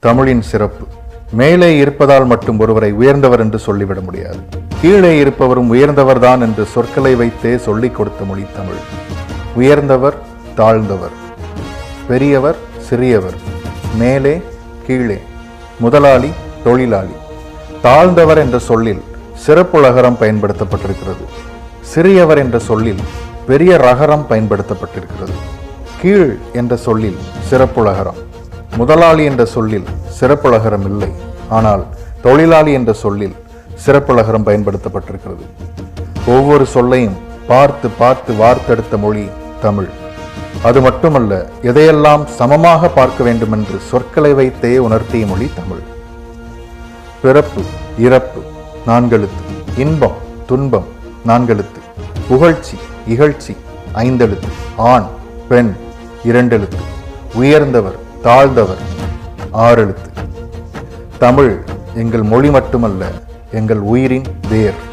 தமிழின் சிறப்பு. மேலே இருப்பதால் மட்டும் ஒருவரை உயர்ந்தவர் என்று சொல்லிவிட முடியாது. கீழே இருப்பவரும் உயர்ந்தவர்தான் என்று சொற்களை வைத்தே சொல்லிக் கொடுத்த மொழி தமிழ். உயர்ந்தவர் தாழ்ந்தவர். பெரியவர் சிறியவர். மேலே கீழே. முதலாளி தொழிலாளி. தாழ்ந்தவர் என்ற சொல்லில் சிறப்புலகரம் பயன்படுத்தப்பட்டிருக்கிறது. சிறியவர் என்ற சொல்லில் பெரிய ரகரம் பயன்படுத்தப்பட்டிருக்கிறது. கீழ் என்ற சொல்லில் சிறப்புலகரம் முதலாளி என்ற சொல்லில் சிறப்பழகரம் இல்லை. ஆனால் தொழிலாளி என்ற சொல்லில் சிறப்பழகரம் பயன்படுத்தப்பட்டிருக்கிறது. ஒவ்வொரு சொல்லையும் பார்த்து பார்த்து வார்த்தெடுத்த மொழி தமிழ். அது மட்டுமல்ல எதையெல்லாம் சமமாக பார்க்க வேண்டுமென்று சொற்களை வைத்தே உணர்த்திய மொழி தமிழ். பிறப்பு இறப்பு நான்கெழுத்து இன்பம் துன்பம் நான்கெழுத்து புகழ்ச்சி இகழ்ச்சி ஐந்தெழுத்து ஆண் பெண் இரண்டெழுத்து உயர்ந்தவர் தாழ்ந்தவர். ஆறெழுத்து. தமிழ் எங்கள் மொழி மட்டுமல்ல எங்கள் உயிரின் வேர்.